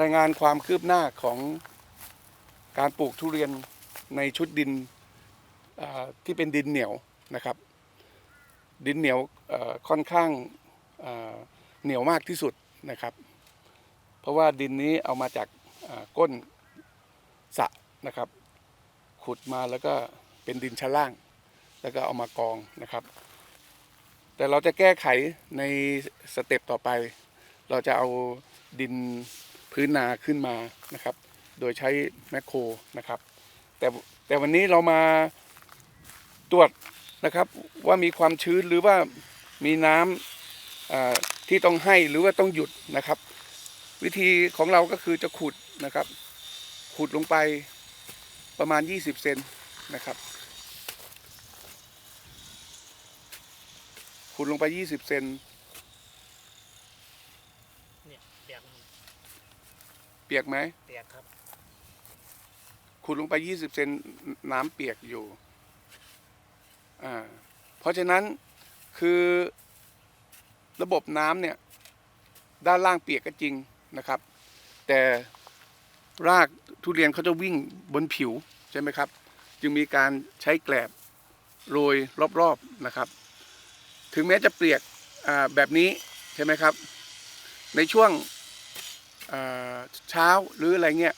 รายงานความคืบหน้าของการปลูกทุเรียนในชุดดินที่เป็นดินเหนียวนะครับ ดินเหนียวค่อนข้างเหนียวมากที่สุดนะครับ เพราะว่าดินนี้เอามาจากก้นสะนะครับ ขุดมาแล้วก็เป็นดินชั้นล่าง แล้วก็เอามากองนะครับ แต่เราจะแก้ไขในสเต็ปต่อไป เราจะเอาดิน พื้นนาขึ้นมานะครับ โดยใช้แมคโครนะครับ แต่แต่วันนี้เรามาตรวจนะครับว่ามีความชื้นหรือว่ามีน้ำที่ต้องให้หรือว่าต้องหยุดนะครับ วิธีของเราก็คือจะขุดนะครับ ขุดลงไปประมาณ 20 เซนนะครับ ขุดลงไป 20 เซน เนี่ยเปียก เปียกไหมเปียกครับ ขุดลงไป20เซนน้ำเปียกอยู่อ่าเพราะฉะนั้นคือระบบน้ำเนี่ย ด้านล่างเปียกก็จริงนะครับ แต่รากทุเรียนเขาจะวิ่งบนผิวใช่ไหมครับ จึงมีการใช้แกลบโรยรอบๆนะครับ ถึงแม้จะเปียกอ่าแบบนี้ใช่ไหมครับ ในช่วงอ่า เช้าหรืออะไรเงี้ย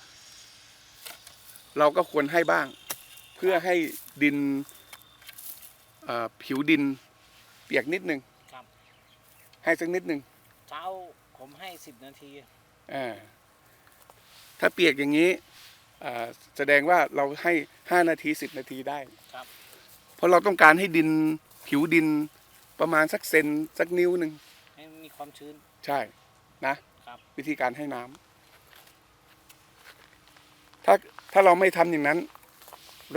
เราก็ควรให้บ้าง เพื่อให้ดินเอ่อผิวดินเปียกนิดนึงครับให้สักนิดนึงเช้าผมให้สิบนาทีอ่าถ้าเปียกอย่างนี้อ่าแสดงว่าเราให้ห้านาทีสิบนาทีได้ครับเพราะเราต้องการให้ดินผิวดินประมาณสักเซนสักนิ้วหนึ่งให้มีความชื้น ใช่นะครับ วิธีการให้น้ำถ้าถ้าเราไม่ทำอย่างนั้น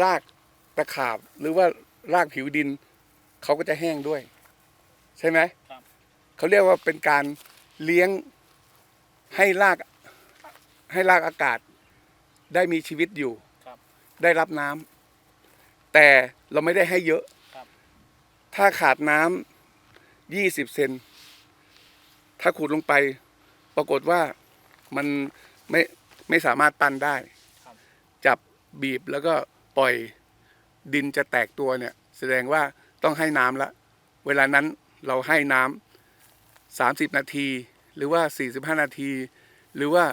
รากตะขาบหรือว่ารากผิวดินเขาก็จะแห้งด้วย ใช่ไหมครับเขาเรียกว่าเป็นการเลี้ยงให้รากให้รากอากาศได้มีชีวิตอยู่ครับได้รับน้ำแต่เราไม่ได้ให้เยอะครับถ้าขาดน้ำยี่สิบเซน ถ้าขุดลงไป ปรากฏว่ามันไม่ไม่สามารถปั้นได้ครับจับบีบแล้วก็ปล่อยดินจะแตกตัวเนี่ย แสดงว่าต้องให้น้ำละ เวลานั้นเราให้น้ำสามสิบนาที หรือว่าสี่สิบห้านาที หรือว่า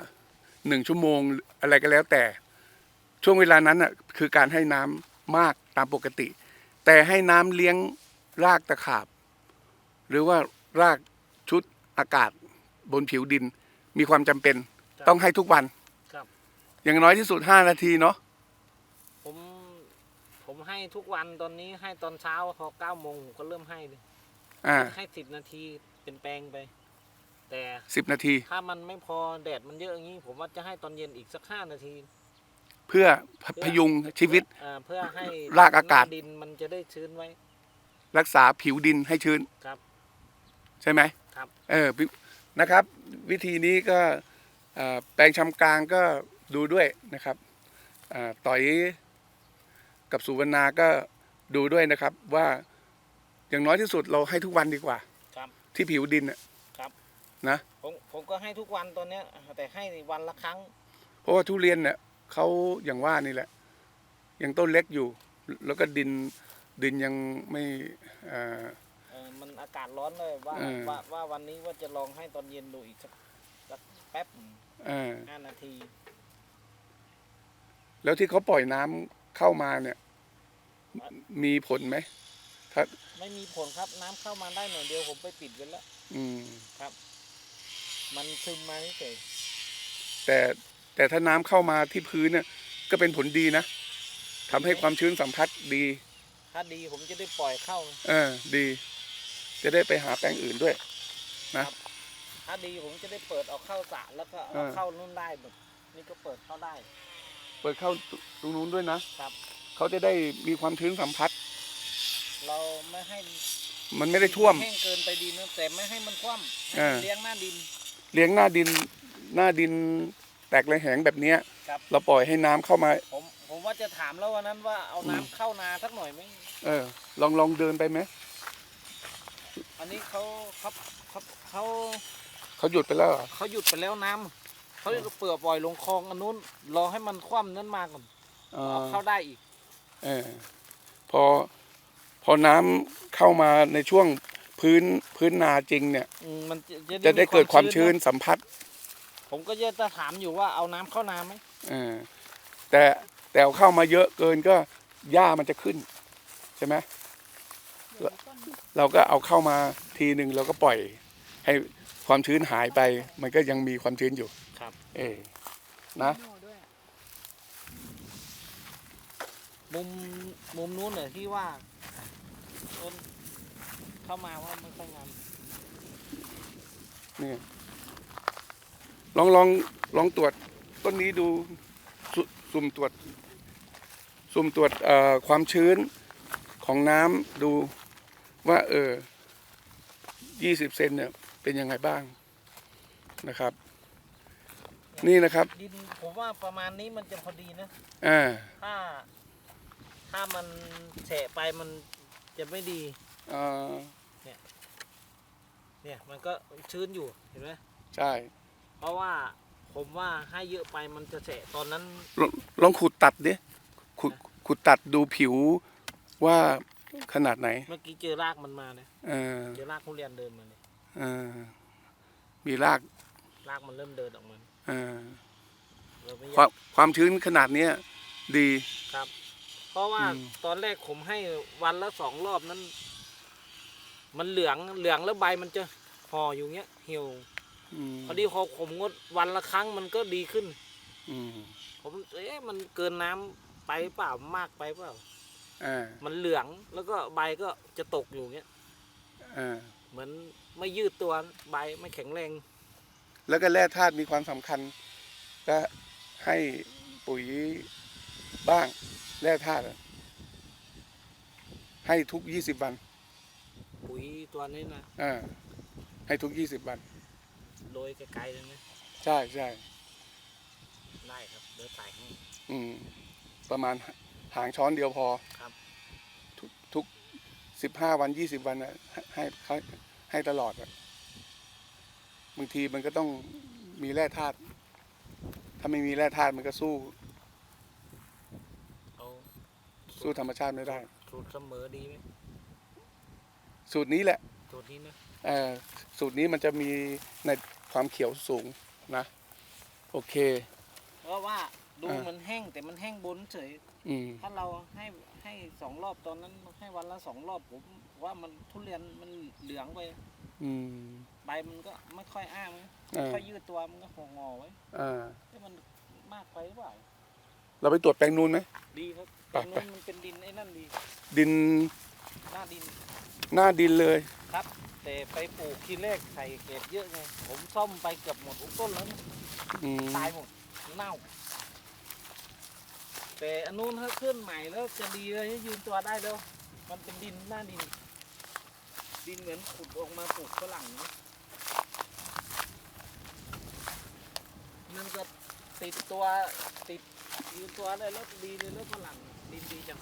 หนึ่งชั่วโมงอะไรก็แล้วแต่ ช่วงเวลานั้นอะคือการให้น้ำมากตามปกติ แต่ให้น้ำเลี้ยงรากตะขาบ หรือว่ารากชุดอากาศ บนผิวดิน มีความจำเป็น ครับต้องให้ทุกวันครับ อย่างน้อยที่สุด5นาทีเนาะผมผมให้ทุกวันตอนนี้ให้ตอนเช้าพอเก้าโมงผมก็เริ่มให้เลยอ่าให้สิบนาทีเป็นแปลงไป แต่สิบนาที ถ้ามันไม่พอแดดมันเยอะอย่างนี้ ผมว่าจะให้ตอนเย็นอีกสักห้านาทีเพื่อพพยุงชีวิตเอ่อเพื่อให้รากอากาศ หน้ดินมันจะได้ชื้นไว้ รักษาผิวดินให้ชื้นครับใช่ไหมครับ เออวิ นะครับ วิธีนี้ก็เอ่อแปลงชำกลางก็ดูด้วยนะครับอ่าต่อยกับสุวรรณาก็ดูด้วยนะครับ ว่าอย่างน้อยที่สุดเราให้ทุกวันดีกว่าครับที่ผิวดินน่ะครับนะผมผมก็ให้ทุกวันตอนเนี้ยแต่ให้วันละครั้ง เพราะว่าทุเรียนเนี่ยเขาอย่างว่านี่แหละ ยังต้นเล็กอยู่ แล้วก็ดินดินยังไม่อ่าเออ มันอากาศร้อนเลยว่าเออ ว่าว่าวันนี้ว่าจะลองให้ตอนเย็นดูอีกสักสักแป๊บหนึ่งอ่าห้านาที แล้วที่เขาปล่อยน้ำเข้ามาเนี่ย มีผลไหมถ้าไม่มีผลครับน้ำเข้ามาได้หน่อยเดียวผมไปปิดไว้แล้วอืมมันซึมมาเฉยแต่แต่ถ้าน้ำเข้ามาที่พื้นเนี่ย ก็เป็นผลดีนะทำให้ความชื้นสัมผัสดี ถ้าดีผมจะได้ปล่อยเข้า เออ ดี จะได้ไปหาแปลงอื่นด้วยนะถ้าดีผมจะได้เปิดเอาเข้าสระแล้วก็เอาเออเข้านู่นได้หมดนี่ก็เปิดเข้าได้ เปิดเข้าตรงนู้นด้วยนะครับ เขาจะได้มีความชื้นสัมผัส เราไม่ให้มันไม่ได้ท่วมแห้งเกินไปดีนะแต่ไม่ให้มันคว่ำให้เออมันเลี้ยงหน้าดิน เลี้ยงหน้าดินหน้าดินแตกระแหงแบบเนี้ยครับเราปล่อยให้น้ำเข้ามา ผมผมว่าจะถามแล้ววันนั้นว่าเอาน้ำเข้านาสักหน่อยไหมเออ ลองลองเดินไปไหม อันนี้เขาเขาเขาเขาเขาหยุดไปแล้วเหรอเขาหยุดไปแล้วน้เขาจะเปลือกปล่อยลงคลองอันนู้นรอให้มันคว่ำนั้นมาก่อนอ่าเอาเข้าได้อีก เออพอพอน้ำเข้ามาในช่วงพื้นพื้นนาจริงเนี่ย อืมมันจะจะได้เกิดความชื้นะสัมผัสผมก็จะถามอยู่ว่าเอาน้ำเข้านาไหมเออแต่แต่เอาเข้ามาเยอะเกินก็หญ้ามันจะขึ้น ใช่ไหม เราก็เอาเข้ามาทีหนึ่งเราก็ปล่อยให้ความชื้นหายไป มันก็ยังมีความชื้นอยู่ครับ เออนะ มุมมุมนู้นเนี่ยที่ว่าต้นเข้ามาว่าไม่ค่อยงามนี่ลองลองลองตรวจต้นนี้ดูสุสุ่มตรวจ สุ่มตรวจเอ่อความชื้นของน้ำดู ว่าเออยี่สิบเซนเนี่ยเป็นยังไงบ้างนะครับ นี่นะครับดินผมว่าประมาณนี้มันจะพอดีนะอ่าถ้า ถ้ามันแฉะไปมันจะไม่ดีเอ่อเนี่ยมันก็ชื้นอยู่เห็นไหมใช่ เพราะว่าผมว่าให้เยอะไปมันจะแฉะตอนนั้นลองลองขุดตัดดิขุดขุดตัดดูผิวว่า ขนาดไหน เมื่อกี้เจอรากมันมาเนี่ยเออเจอรากทุเรียนเดินมาเนี่ยเออมีรากรากมันเริ่มเดินออกมาเออเราไม่อควายามกความชื้นขนาดเนี้ยดี ครับ เพราะว่าอืม ตอนแรกผมให้วันละสองรอบนั้น มันเหลืองเหลืองแล้วใบมันจะห่ออยู่เงี้ยเหี่ยวมพอดีพอผมงดวันละครั้งมันก็ดีขึ้น อืมผมเอ๊ะมันเกินน้ำไปเปล่ามากไปเปล่า อ่ามันเหลืองแล้วก็ใบก็จะตกอยู่เงี้ยอ่าเหมือนไม่ยืดตัวใบไม่แข็งแรง แล้วก็แร่ธาตุมีความสำคัญ ก็ให้ปุ๋ยบ้างแร่ธาตุอะให้ทุกยี่สิบวันปุ๋ยตัวนี้นะอ่าให้ทุกยี่สิบวัน โรยไกลๆเลยนะใช่ใช่ได้ครับเดี๋ยวใส่ให้ อืม ประมาณ หางช้อนเดียวพอครับ ทุกทุกสิบห้าวันยี่สิบวันอะให้ให้ให้ตลอดอะบางทีมันก็ต้องมีแร่ธาตุถ้าไม่มีแร่ธาตุมันก็สู้เอาสู้ธรรมชาติไม่ได้ สูตรเสมอดีไหมสูตรนี้แหละสูตรนี้นะเอ่อสูตรนี้มันจะมีในความเขียวสูงนะ โอเค เพราะว่าดูอ่ามัมันแห้งแต่มันแห้งบนเฉย อืมถ้าเราให้ให้สองรอบตอนนั้นให้วันละสองรอบผมว่ามันทุเรียนมันเหลืองไปอืม ใบมันก็ไม่ค่อยอ้ามนะอ่าไม่ค่อยยืดตัวมันก็หองอไว้อ่าที่มันมากไปหรือเปล่าเราไปตรวจแปลงนูนไหม ดีครับไป ตรงนู้นมันเป็นดินไอ้นั่นดีดินหน้าดินหน้าดินเลย ครับ แต่ไปปลูกทีแรกใส่เกล็ดเยอะไงผมซ่อมไปเกือบหมดทุกต้นแล้วนะอืมตายหมดเน่า แต่อันนู้นถ้าขึ้นใหม่แล้วจะดีเลยยืนตัวได้แล้วมันเป็นดินหน้าดิน ดินเหมือนขุดออกมาปลูกฝรั่งนะมันจะติดตัวติดยืนตัวได้แล้วดีเลยแล้วฝรั่งดินดีจัง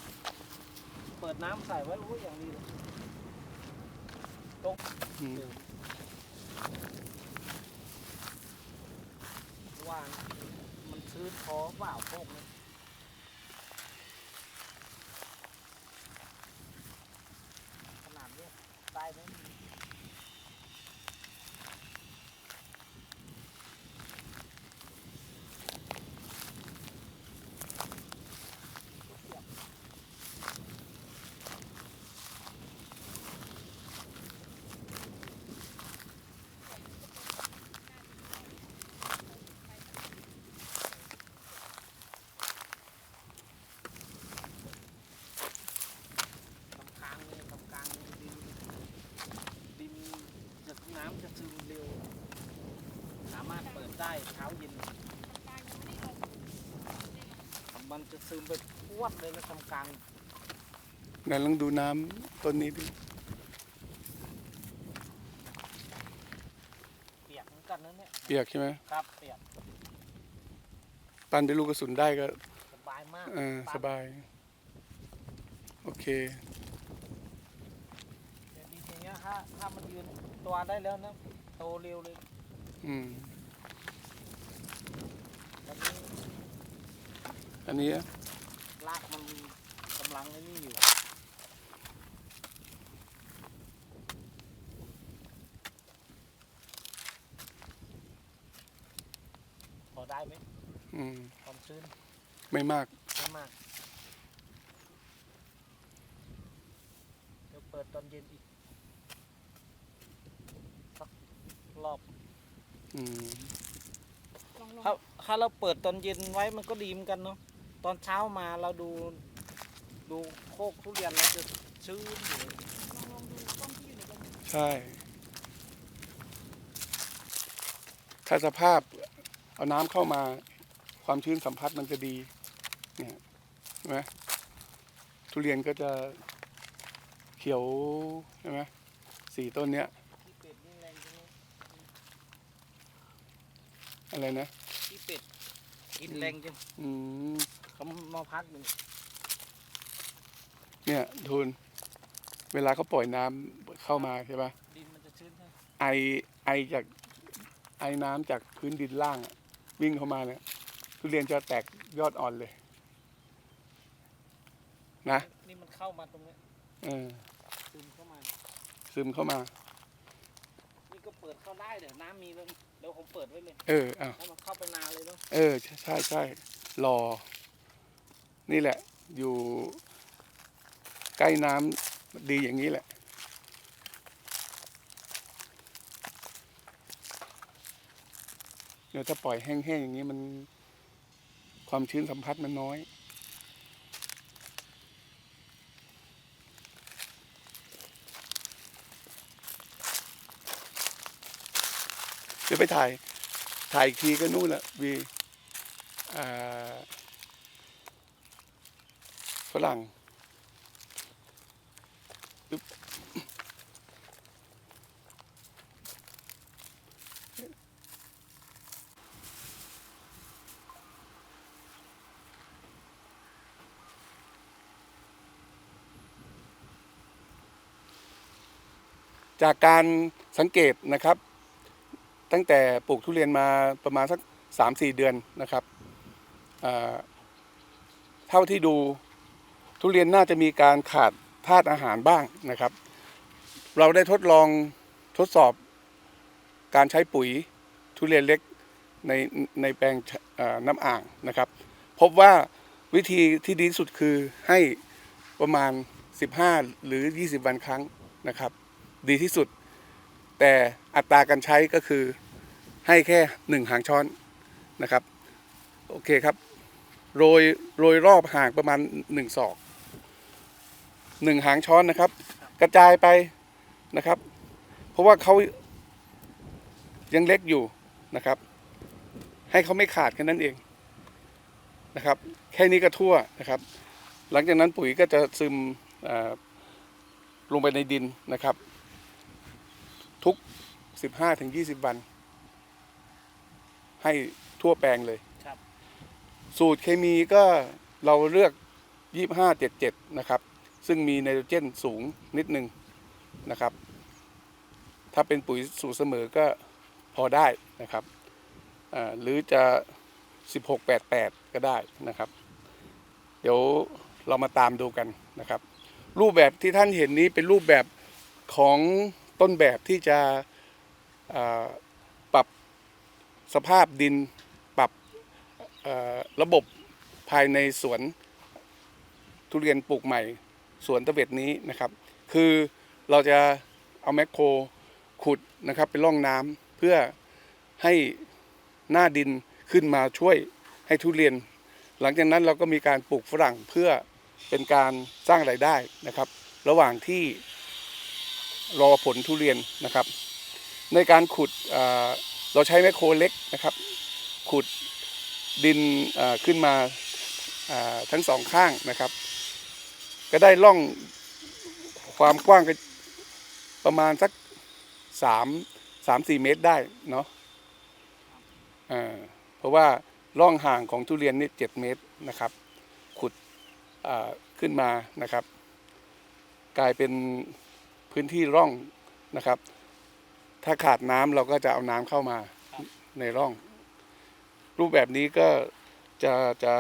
เปิดน้ำใส่ไว้โอ้ยอย่างดีเลยอืมว่ามันชื้นพอเปล่าพวกนี้ขนาดเนี้ยได้ไหม ตำกลางเลยตำกลางดินดินจะน้ำจะซึมเร็ว สามารถเปิดได้เช้าเย็นมันจะ ซึมไปพวดเลยนะตำกลางไหนลองดูน้ำต้นนี้ดิเปียกเหมือนกันนะเนี่ยเปียกใช่ไหมครับเปียกตันด้วยลูกกระสุนได้ก็สบายมากเออสบาย โอเคเดี๋ยวดีทีเนี้ยถ้าถ้ามันยืนตัวได้แล้วนะโตเร็วเลย อืม อันนี้รากมันกำลังไอ้นี่อยู่พอได้ไหมอืมความชื้นไม่มากไม่มากเดี๋ยวเปิดตอนเย็นอีกสักรอบอืมลองลองถ้าถ้าเราเปิดตอนเย็นไว้มันก็ดีเหมือนกันเนาะ ตอนเช้ามาเราดูดูโคกทุเรียนเราจะชื้นอยู่เลยลองลองดูต้นที่อยู่ในกระถางใช่ ถ้าสภาพเอาน้ำเข้ามา ความชื้นสัมผัสมันจะดี เนี่ยใช่ไหมทุเรียนก็จะเขียวใช่ไหมสี่ต้นเนี้ยขี้เป็ดนี่แรงจังเลยอะไรนะขี้เป็ด กินแรงจังอืมเขามาพักหนึ่งเนี่ยทุน เวลาเขาปล่อยน้ำเข้ามาใช่ปะดินมันจะชื้นใช่ไหมไอไอจากไอน้ำจากพื้นดินล่างอะวิ่งเข้ามาเนี่ยทุเรียนจะแตกยอดอ่อนเลย นะนี่มันเข้ามาตรงเนี้ยเออซึมเข้ามาซึมเข้ามานี่ก็ เปิดเข้าได้เดี๋ยวน้ำมีแล้วเดี๋ยวผมเปิดไว้เลยเอออ้าวให้มันเข้าไปนานเลยเนาะเออ ใช่ใช่ใช่รอ นี่แหละ อยู่ใกล้น้ำดีอย่างนี้แหละ เดี๋ยวถ้าปล่อยแห้งๆอย่างนี้มันความชื้นสัมผัสมันน้อย ดี๋ยวไปถ่าย ถ่ายอีกทีก็นู่นละวีฝรั่งจากการสังเกตนะครับ ตั้งแต่ปลูกทุเรียนมาประมาณสักสามสี่เดือนนะครับเท่าที่ดูทุเรียนน่าจะมีการขาดธาตุอาหารบ้างนะครับ เราได้ทดลองทดสอบการใช้ปุ๋ยทุเรียนเล็กในในแปลงน้ำอ่างนะครับ พบว่าวิธีที่ดีที่สุดคือให้ประมาณ 15 หรือ 20 วันครั้งนะครับ ดีที่สุด แต่อัตราการใช้ก็คือให้แค่หนึ่งหางช้อนนะครับ โอเคครับ โรยโรยรอบห่างประมาณหนึ่งศอกหนึ่งหางช้อนนะครับ กระจายไปนะครับ เพราะว่าเขายังเล็กอยู่นะครับ ให้เขาไม่ขาดแค่นั้นเองนะครับ แค่นี้ก็ทั่วนะครับ หลังจากนั้นปุ๋ยก็จะซึมลงไปในดินนะครับ ทุก 15ถึง20 วัน ให้ทั่วแปลงเลย ครับ สูตรเคมีก็เราเลือก 2577 นะครับ ซึ่งมีไนโตรเจนสูงนิดนึงนะครับ ถ้าเป็นปุ๋ยสูตรเสมอก็พอได้นะครับอ่าหรือจะ 1688 ก็ได้นะครับ เดี๋ยวเรามาตามดูกันนะครับ รูปแบบที่ท่านเห็นนี้เป็นรูปแบบของ ต้นแบบที่จะปรับสภาพดินปรับระบบภายในสวนทุเรียนปลูกใหม่สวนตะเบ็ดนี้นะครับ คือเราจะเอาแมคโครขุดนะครับเป็นร่องน้ำเพื่อให้หน้าดินขึ้นมาช่วยให้ทุเรียน หลังจากนั้นเราก็มีการปลูกฝรั่งเพื่อเป็นการสร้างรายได้นะครับ ระหว่างที่ รอผลทุเรียนนะครับ ในการขุดเราใช้แมคโครเล็กนะครับ ขุดดินขึ้นมาทั้งสองข้างนะครับ ก็ได้ล่องความกว้างก็ประมาณสักสามสามสี่เมตรได้เนาะเพราะว่าล่องห่างของทุเรียนนี่เจ็ดเมตรนะครับ ขุดขึ้นมานะครับ กลายเป็น พื้นที่ร่องนะครับ ถ้าขาดน้ำเราก็จะเอาน้ำเข้ามาในร่อง รูปแบบนี้ก็จะจะ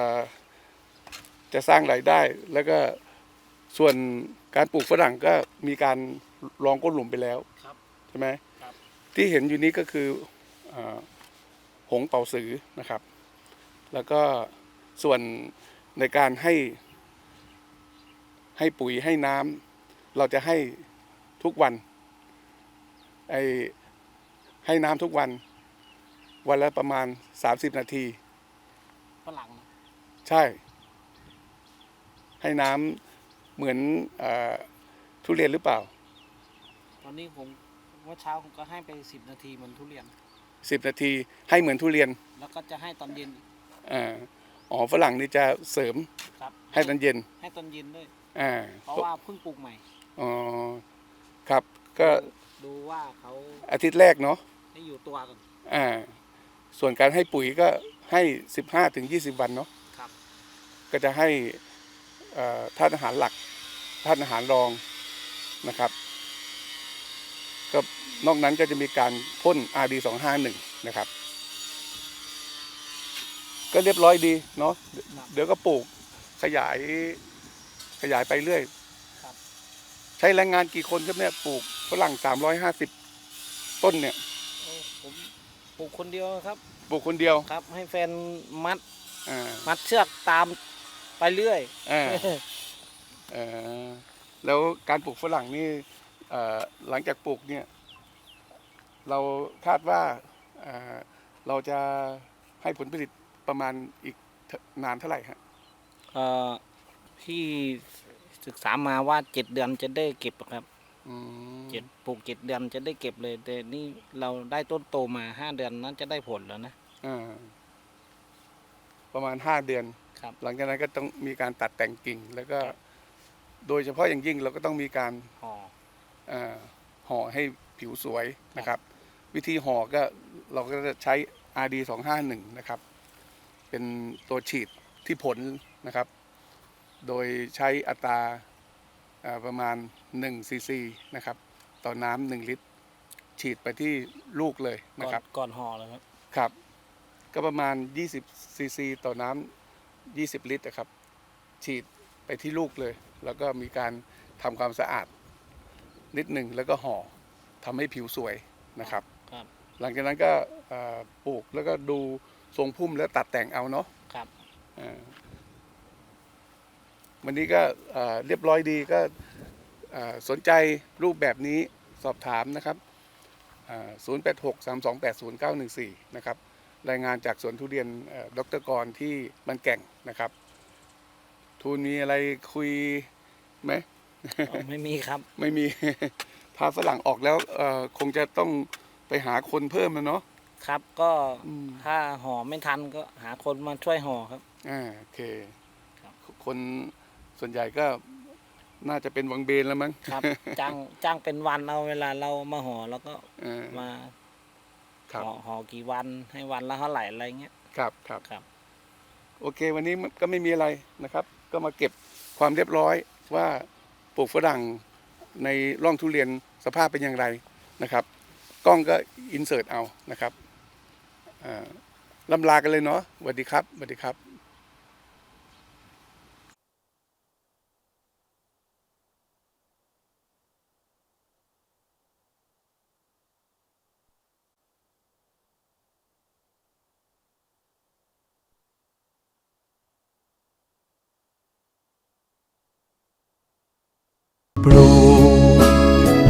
จะสร้างรายได้ แล้วก็ส่วนการปลูกฝรั่งก็มีการลองก้นหลุมไปแล้วครับใช่ไหมครับที่เห็นอยู่นี้ก็คืออาหงเป่าสือนะครับ แล้วก็ส่วนในการให้ให้ปุ๋ยให้น้ำเราจะให้ ทุกวันไอให้น้ำทุกวัน วันละประมาณ 30 นาทีฝรั่งนะใช่ ให้น้ำเหมือนอาทุเรียนหรือเปล่า ตอนนี้ผมเมื่อเช้าผมก็ให้ไปสิบนาทีเหมือนทุเรียน 10 นาทีให้เหมือนทุเรียน แล้วก็จะให้ตอนเย็นอีกอาอ๋อฝรั่งนี่จะเสริมครับให้ตอนเย็น ให้ตอนเย็นด้วยอ่าเพราะว่าเพิ่งปลูกใหม่อ๋อ ครับ ก็ดูว่าเขาอาทิตย์แรกเนาะได้อยู่ตัวกันอ่า ส่วนการให้ปุ๋ยก็ให้15ถึง20วันเนาะครับ ก็จะให้เอ่อธาตุอาหารหลักธาตุอาหารรองนะครับ ก็นอกนั้นก็จะมีการพ่น RD 251 นะครับ ก็เรียบร้อยดีเนาะเดี๋ยวครับเดี๋ยวก็ปลูกขยายขยายไปเรื่อยครับใช้แรงงานกี่คนครับเนี่ยปลูกฝรั่ง350ต้นเนี่ยโอ้ผมปลูกคนเดียวครับปลูกคนเดียวครับ ให้แฟนมัดอ่ามัดเชือกตามไปเรื่อยอ่าเออแล้วการปลูกฝรั่งนี่เอ่อหลังจากปลูกเนี่ย เราคาดว่าเอ่อเราจะให้ผลผลิตประมาณอีกเท่านานเท่าไหร่ฮะ เอ่อที่ ศึกษามาว่าเจ็ดเดือนจะได้เก็บอะครับอืมเจ็ดปลูกเจ็ดเดือนจะได้เก็บเลย แต่นี่เราได้ต้นโตมาห้าเดือนนั้นจะได้ผลแล้วนะ อ่าประมาณห้าเดือน ครับ หลังจากนั้นก็ต้องมีการตัดแต่งกิ่ง แล้วก็ โดยเฉพาะอย่างยิ่งเราก็ต้องมีการห่อเอ่อห่อให้ผิวสวยนะครับ วิธีห่อก็เราก็จะใช้ RD 251นะครับ เป็นตัวฉีดที่ผลนะครับ โดยใช้อัตราเอ่อประมาณ1ซีซีนะครับต่อน้ำหนึ่งลิตร ฉีดไปที่ลูกเลยก่นะอนครับก่อนห่อเลยครับครับ ก็ประมาณ 20ซีซีต่อน้ำ20 ลิตรนะครับ ฉีดไปที่ลูกเลย แล้วก็มีการทำความสะอาดนิดหนึ่งแล้วก็ห่อทำให้ผิวสวยนะครับครับ หลังจากนั้นก็เอ่อปลูกแล้วก็ดูทรงพุ่มแล้วตัดแต่งเอาเนาะครับเอ่อ วันนี้ก็เอ่อเรียบร้อยดีก็เอ่อสนใจรูปแบบนี้สอบถามนะครับ 0 8 6 3 2 8 0 9 1 4 นะครับ รายงานจากสวนทุเรียนเอ่อดรกรที่บันแก่งนะครับ ทูนมีอะไรคุยไหมอ๋อไม่มีครับ ไม่มีถ้าฝรั่งออกแล้วเอ่อคงจะต้องไปหาคนเพิ่มแล้วเนาะครับก็อืมถ้าห่อไม่ทันก็หาคนมาช่วยห่อครับอ่าโอเคครับคน ส่วนใหญ่ก็น่าจะเป็นวังเบนแล้วมั้งครับ จ้างจ้างเป็นวันเอาเวลาเรามาห่อแล้วก็เออมาครับห่อห่อกี่วันให้วันละเท่าไหร่อะไรเงี้ยครับครับ ครับ โอเค วันนี้ก็ไม่มีอะไรนะครับ ก็มาเก็บความเรียบร้อยว่าปลูกฝรั่งในร่องทุเรียนสภาพเป็นอย่างไรนะครับ กล้องก็อินเสิร์ตเอานะครับอ่าลำลากันเลยเนาะสวัสดีครับสวัสดีครับ